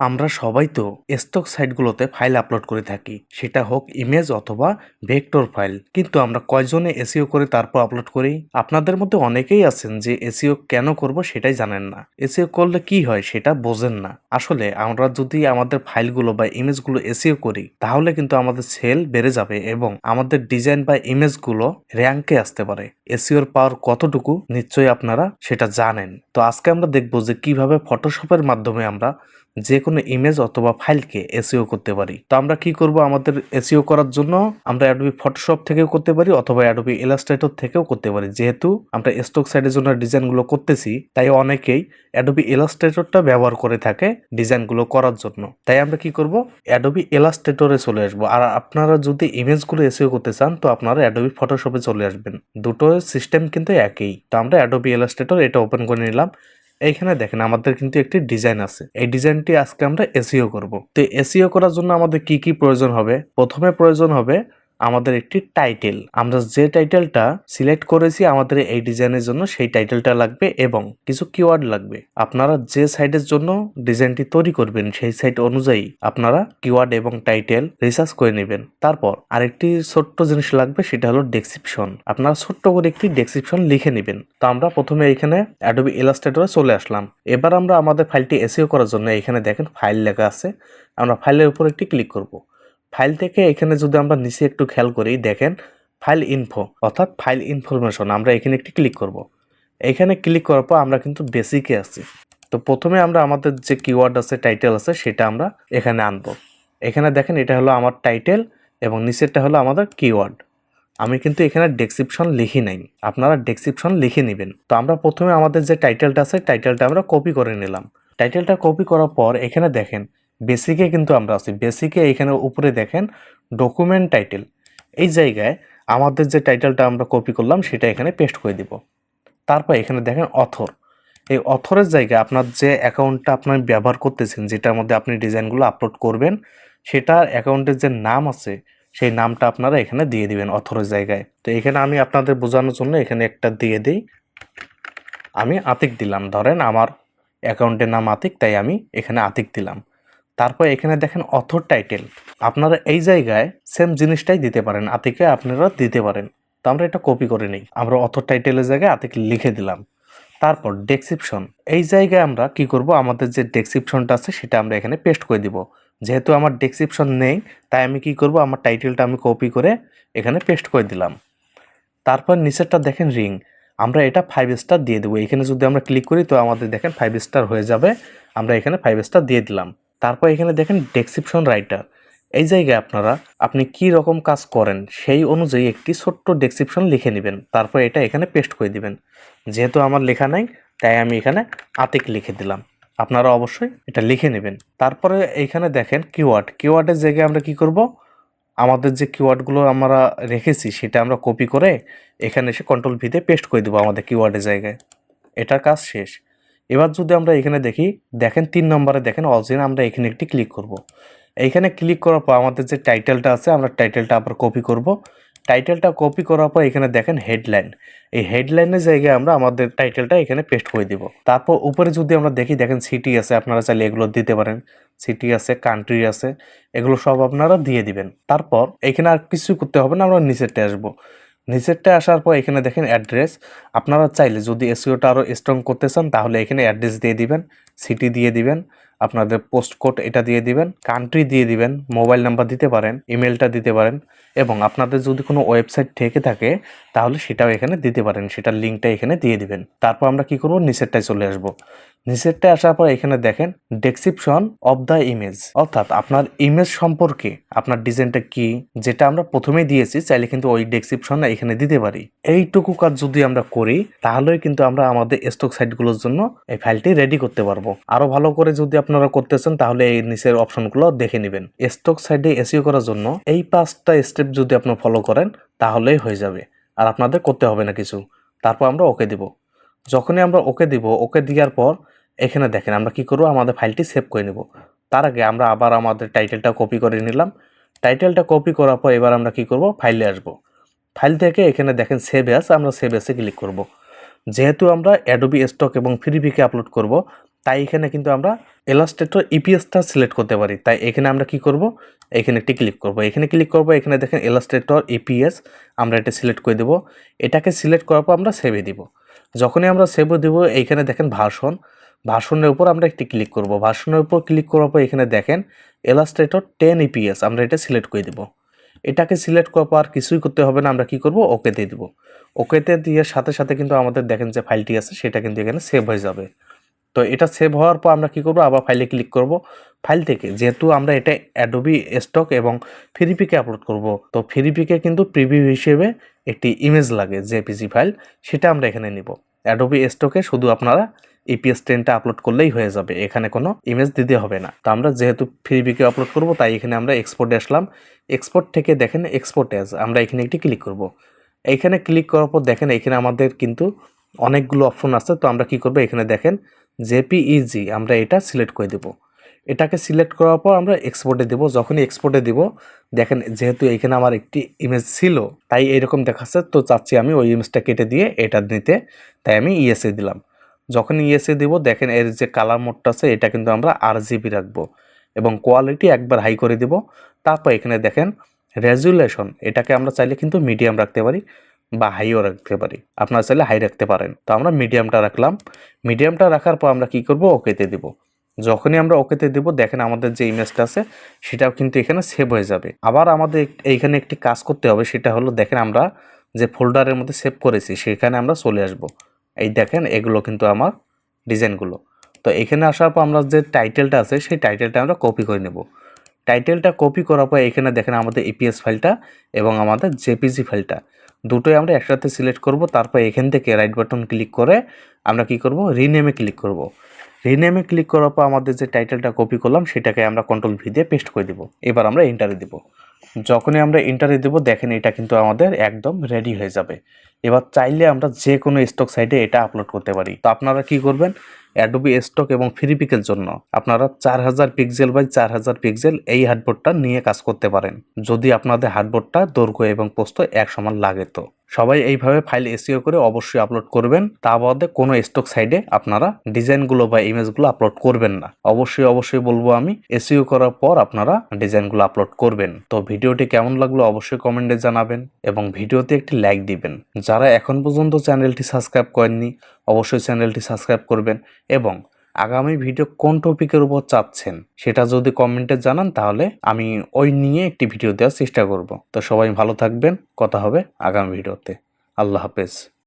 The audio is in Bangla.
আমরা সবাই তো স্টক সাইটগুলোতে ফাইল আপলোড করে থাকি। সেটা হোক ইমেজ অথবা ভেক্টর ফাইল কিন্তু আমরা কয়জনে এসিও করে তারপর আপলোড করি? আপনাদের মধ্যে অনেকেই আছেন যে এসিও কেন করব সেটাই জানেন না। এসিও করলে কি হয় সেটা বোঝেন না। আসলে আমরা যদি আমাদের ফাইলগুলো বা ইমেজগুলো এসিও করি, তাহলে কিন্তু আমাদের সেল বেড়ে যাবে এবং আমাদের ডিজাইন বা ইমেজগুলো র্যাঙ্কে আসতে পারে। এসিওর পাওয়ার কতটুকু? নিশ্চয়ই আপনারা সেটা জানেন। তো আজকে আমরা দেখব যে কীভাবে ফটোশপের মাধ্যমে আমরা যে কোনো ইমেজ অথবা ফাইলকে এসিও করতে পারি। তো আমরা কি করব? আমাদের এসিও করার জন্য আমরা অ্যাডোবি ফটোশপ থেকেও করতে পারি অথবা অ্যাডোবি ইলাস্ট্রেটর থেকেও করতে পারি। যেহেতু আমরা স্টক সাইডের জন্য ডিজাইনগুলো করতেছি, তাই অনেকেই অ্যাডোবি ইলাস্ট্রেটরটা ব্যবহার করে থাকে ডিজাইনগুলো করার জন্য। তাই আমরা কি করব? অ্যাডোবি ইলাস্ট্রেটরে চলে আসব। আর আপনারা যদি ইমেজগুলো এসিও করতে চান, তো আপনারা অ্যাডোবি ফটোশপে চলে আসবেন। দুটো সিস্টেম কিন্তু একই। তো আমরা অ্যাডোবি ইলাস্ট্রেটর এটা ওপেন করে নিলাম। এইখানে দেখেন আমাদের কিন্তু একটি ডিজাইন আছে। এই ডিজাইনটি আজকে আমরা এসিও করব। তো এসিও করার জন্য আমাদের কি কি প্রয়োজন হবে? প্রথমে প্রয়োজন হবে আমাদের একটি টাইটেল আমরা যে টাইটেলটা সিলেক্ট করেছি আমাদের এই ডিজাইনের জন্য সেই টাইটেলটা লাগবে এবং কিছু কিওয়ার্ড লাগবে। আপনারা যে সাইটের জন্য ডিজাইনটি তৈরি করবেন সেই সাইট অনুযায়ী আপনারা কিওয়ার্ড এবং টাইটেল রিসার্চ করে নেবেন। তারপর আরেকটি ছোট্ট জিনিস লাগবে সেটা হলো ডেসক্রিপশন আপনারা ছোট্ট করে একটি ডেসক্রিপশন লিখে নেবেন। তো আমরা প্রথমে এখানে অ্যাডোবি ইলাস্ট্রেটরে চলে আসলাম। এবার আমরা আমাদের ফাইলটি এসিও করার জন্য এখানে দেখেন ফাইল লেখা আছে। আমরা ফাইলের উপর একটি ক্লিক করব। ফাইল থেকে এখানে যদি আমরা নিচে একটু খেয়াল করি, দেখেন ফাইল ইনফো অর্থাৎ ফাইল ইনফরমেশন আমরা এখানে একটি ক্লিক করব। এখানে ক্লিক করার পর আমরা কিন্তু বেসিকে আছি। তো প্রথমে আমরা আমাদের যে কিওয়ার্ড আছে টাইটেল আছে, সেটা আমরা এখানে আনব। এখানে দেখেন এটা হলো আমার টাইটেল এবং নিচেরটা হলো আমাদের কিওয়ার্ড আমি কিন্তু এখানে ডেসক্রিপশন লিখি নাই। আপনারা ডেসক্রিপশন লিখে নেবেন। তো আমরা প্রথমে আমাদের যে টাইটেলটা আছে টাইটেলটা আমরা কপি করে নিলাম। টাইটেলটা কপি করার পর এখানে দেখেন বেসিকে কিন্তু আমরা আছি। বেসিকে এখানে উপরে দেখেন ডকুমেন্ট টাইটেল এই জায়গায় আমাদের যে টাইটেলটা আমরা কপি করলাম, সেটা এখানে পেস্ট করে দিব। তারপর এখানে দেখেন অথর এই অথরের জায়গায় আপনার যে অ্যাকাউন্টটা আপনার ব্যবহার করতেছেন, যেটার মধ্যে আপনি ডিজাইনগুলো আপলোড করবেন, সেটার অ্যাকাউন্টের যে নাম আছে, সেই নামটা আপনারা এখানে দিয়ে দিবেন অথরের জায়গায়। তো এখানে আমি আপনাদের বোঝানোর জন্য এখানে একটা দিয়ে দিই। আমি আতিক দিলাম। ধরেন আমার অ্যাকাউন্টের নাম আতিক, তাই আমি এখানে আতিক দিলাম। তারপর এখানে দেখেন অথর টাইটেল আপনারা এই জায়গায় সেম জিনিসটাই দিতে পারেন, আতিকে আপনারা দিতে পারেন। তো আমরা এটা কপি করে নিই। আমরা অথর টাইটেলের জায়গায় আতিক লিখে দিলাম। তারপর ডেসক্রিপশন এই জায়গায় আমরা কি করব? আমাদের যে ডেসক্রিপশনটা আছে, সেটা আমরা এখানে পেস্ট করে দিব। যেহেতু আমার ডেসক্রিপশন নেই, তাই আমি কি করব? আমার টাইটেলটা আমি কপি করে এখানে পেস্ট করে দিলাম। তারপর নিচেরটা দেখেন রিং আমরা এটা ফাইভ স্টার দিয়ে দেবো। এখানে যদি আমরা ক্লিক করি, তো আমাদের দেখেন ফাইভ স্টার হয়ে যাবে। আমরা এখানে ফাইভ স্টার দিয়ে দিলাম। তারপর এখানে দেখেন ডেসক্রিপশন রাইটার এই জায়গায় আপনারা আপনি কি রকম কাজ করেন সেই অনুযায়ী একটি ছোট্ট ডেসক্রিপশন লিখে নেবেন। তারপর এটা এখানে পেস্ট করে দিবেন। যেহেতু আমার লেখা নাই, তাই আমি এখানে আতিক লিখে দিলাম। আপনারা অবশ্যই এটা লিখে নেবেন। তারপরে এইখানে দেখেন কিওয়ার্ড কিওয়ার্ডের জায়গায় আমরা কি করব? আমাদের যে কিওয়ার্ডগুলো আমরা রেখেছি, সেটা আমরা কপি করে এখানে এসে কন্ট্রোল ভিতে পেস্ট করে দেবো আমাদের কিওয়ার্ডের জায়গায়। এটার কাজ শেষ। এবার যদি আমরা এখানে দেখি, দেখেন তিন নম্বরে দেখেন অরিজিন আমরা এখানে একটি ক্লিক করব। এইখানে ক্লিক করার পর আমাদের যে টাইটেলটা আছে, আমরা টাইটেলটা আবার কপি করব। টাইটেলটা কপি করার পর এখানে দেখেন হেডলাইন এই হেডলাইনের জায়গায় আমরা আমাদের টাইটেলটা এখানে পেস্ট করে দিব। তারপর উপরে যদি আমরা দেখি, দেখেন সিটি আছে, আপনারা চাইলে এগুলো দিতে পারেন। সিটি আছে কান্ট্রি আছে, এগুলো সব আপনারা দিয়ে দিবেন। তারপর এখানে আর কিছু করতে হবে না, আমরা নিচেরটা আসব। নিচেরটা আসার পর এখানে দেখেন অ্যাড্রেস। আপনারা চাইলে যদি এসিওটা আরও স্ট্রং করতে চান, তাহলে এখানে অ্যাড্রেস দিয়ে দিবেন সিটি দিয়ে দিবেন, আপনাদের পোস্ট কোড এটা দিয়ে দিবেন কান্ট্রি দিয়ে দিবেন মোবাইল নাম্বার দিতে পারেন ইমেলটা দিতে পারেন, এবং আপনাদের যদি কোনো ওয়েবসাইট থেকে থাকে, তাহলে সেটাও এখানে দিতে পারেন, সেটার লিঙ্কটা এখানে দিয়ে দিবেন। তারপর আমরা কি করব? নিচেরটায় চলে আসব। নিচেরটায় আসার পর এখানে দেখেন ডেসক্রিপশন অফ দ্য ইমেজ অর্থাৎ আপনার ইমেজ সম্পর্কে আপনার ডিজাইনটা কি, যেটা আমরা প্রথমেই দিয়েছি, চাইলে কিন্তু ওই ডেসক্রিপশন এখানে দিতে পারি। এইটুকু কাজ যদি আমরা করি তাহলেই কিন্তু আমরা আমাদের স্টক সাইটগুলোর জন্য এই ফাইলটি রেডি করতে পারব। আরও ভালো করে যদি আপনারা করতেছেন, তাহলে এই নিচের অপশনগুলো দেখে নেবেন। স্টক সাইডে এসিও করার জন্য এই পাঁচটা স্টেপ যদি আপনারা ফলো করেন, তাহলেই হয়ে যাবে। আর আপনাদের করতে হবে না কিছু। তারপর আমরা ওকে দিব। যখনই আমরা ওকে দিব ওকে দেওয়ার পর এখানে দেখেন আমরা কি করব? আমাদের ফাইলটি সেভ করে নেব। তার আগে আমরা আবার আমাদের টাইটেলটা কপি করে নিলাম। টাইটেলটা কপি করার পর এবার আমরা কি করব? ফাইলে আসব। ফাইল থেকে এখানে দেখেন সেভ অ্যাস আমরা সেভ অ্যাসে ক্লিক করব। যেহেতু আমরা অ্যাডোবি স্টক এবং ফ্রিভিকে আপলোড করব, তাই এখানে কিন্তু আমরা এলাস্ট্রেটর ইপিএসটা সিলেক্ট করতে পারি। তাই এখানে আমরা কি করব? এখানে একটি ক্লিক করব। এখানে ক্লিক করব, এখানে দেখেন এলাস্ট্রেটর ইপিএস আমরা এটা সিলেক্ট করে দেব। এটাকে সিলেক্ট করার পর আমরা সেভে দিব। যখনই আমরা সেভে দেব এইখানে দেখেন ভাষণ ভাষণের উপর আমরা একটি ক্লিক করব। ভাষণের উপর ক্লিক করার পর এখানে দেখেন এলাস্ট্রেটর টেন ইপিএস আমরা এটা সিলেক্ট করে দেব। এটাকে সিলেক্ট করার পর কিছুই করতে হবে না, আমরা কি করব? ওকেতে দিব। ওকেতে দিয়ে সাথে সাথে কিন্তু আমাদের দেখেন যে ফাইলটি আছে, সেটা কিন্তু এখানে সেভ হয়ে যাবে। তো এটা সেভ হওয়ার পর আমরা কি করব? আবার ফাইলে ক্লিক করব। ফাইল থেকে যেহেতু আমরা এটা অ্যাডোবি স্টক এবং ফ্রিপিকে আপলোড করব, তো ফ্রিপিকে কিন্তু প্রিভিউ হিসেবে একটি ইমেজ লাগে জেপিজি ফাইল সেটা আমরা এখানে নিব। অ্যাডোবি স্টকে শুধু আপনারা ইপিএস টেনটা আপলোড করলেই হয়ে যাবে, এখানে কোনো ইমেজ দিতে হবে না। তো আমরা যেহেতু ফ্রিপিকে আপলোড করব, তাই এখানে আমরা এক্সপোর্টে আসলাম। এক্সপোর্ট থেকে দেখেন এক্সপোর্ট অ্যাজ আমরা এখানে একটি ক্লিক করব। এইখানে ক্লিক করার পর দেখেন এখানে আমাদের কিন্তু অনেকগুলো অপশন আছে, তো আমরা কি করব, এখানে দেখেন জেপিইজি আমরা এটা সিলেক্ট করে দেব। এটাকে সিলেক্ট করার পর আমরা এক্সপোর্টে দেব, যখনই এক্সপোর্টে দিব, দেখেন যেহেতু এখানে আমার একটি ইমেজ ছিল, তাই এরকম দেখাচ্ছে, তো চাচ্ছি আমি ওই ইমেজটা কেটে দিয়ে এটা নিতে, তাই আমি ইএসএ দিলাম। যখন ইএসএ দিব, দেখেন এর যে কালার মোডটা আছে, এটা কিন্তু আমরা আর জিবি রাখব। এবং কোয়ালিটি একবার হাই করে দিব। তারপর এখানে দেখেন রেজুলেশন এটাকে আমরা চাইলে কিন্তু মিডিয়াম রাখতে পারি বা হাইও রাখতে পারি। আপনারা চাইলে হাই রাখতে পারেন। তো আমরা মিডিয়ামটা রাখলাম। মিডিয়ামটা রাখার পর আমরা কি করব? ওকেতে দিব। যখনই আমরা ওকেতে দিব, দেখেন আমাদের যে ইমেজটা আছে, সেটাও কিন্তু এখানে সেভ হয়ে যাবে। আবার আমাদের এইখানে একটি কাজ করতে হবে, সেটা হলো দেখেন আমরা যে ফোল্ডারের মধ্যে সেভ করেছি, সেখানে আমরা চলে আসব। এই দেখেন, এগুলো কিন্তু আমার ডিজাইনগুলো। তো এখানে আসার পর আমরা যে টাইটেলটা আছে, সেই টাইটেলটা আমরা কপি করে নেব। টাইটেলটা কপি করার পর এখানে দেখেন আমাদের ইপিএস ফাইলটা এবং আমাদের জেপিজি ফাইলটা দুটোই আমরা একসাথে সিলেক্ট করব, তারপর এখান থেকে রাইট বাটন ক্লিক করে আমরা কি করব? রিনেমে ক্লিক করব। রিনেমে ক্লিক করার পর আমাদের যে টাইটেলটা কপি করলাম, সেটাকে আমরা কন্ট্রোল ভি দিয়ে পেস্ট করে দিব। এবার আমরা এন্টারে দিব। যখনই আমরা এন্টারে দেব, দেখেন এটা কিন্তু আমাদের একদম রেডি হয়ে যাবে। এবার চাইলে আমরা যে কোনো স্টক সাইটে এটা আপলোড করতে পারি। তো আপনারা কি করবেন? অ্যাডোবি স্টক এবং ফিরিপিকের জন্য আপনারা চার হাজার পিক্সেল বাই চার হাজার পিক্সেল এই হার্ডবোর্ডটা নিয়ে কাজ করতে পারেন। যদি আপনাদের হার্ডবোর্ডটা দৈর্ঘ্য এবং পোস্ত এক সমান লাগে তো। সবাই এইভাবে ফাইল এসিও করে অবশ্যই আপলোড করবেন। তা বাদে কোনো স্টক সাইডে আপনারা ডিজাইনগুলো বা ইমেজগুলো আপলোড করবেন না। অবশ্যই অবশ্যই বলব আমি এসিও করার পর আপনারা ডিজাইনগুলো আপলোড করবেন। তো ভিডিওটি কেমন লাগল অবশ্যই কমেন্টে জানাবেন এবং ভিডিওতে একটি লাইক দিবেন। যারা এখন পর্যন্ত চ্যানেলটি সাবস্ক্রাইব করেননি, অবশ্যই চ্যানেলটি সাবস্ক্রাইব করবেন এবং আগামী ভিডিও কোন টপিকের উপর চাচ্ছেন সেটা যদি কমেন্টে জানান, তাহলে আমি ওই নিয়ে একটি ভিডিও দেওয়ার চেষ্টা করব। তো সবাই ভালো থাকবেন, কথা হবে আগামী ভিডিওতে। আল্লাহ হাফেজ।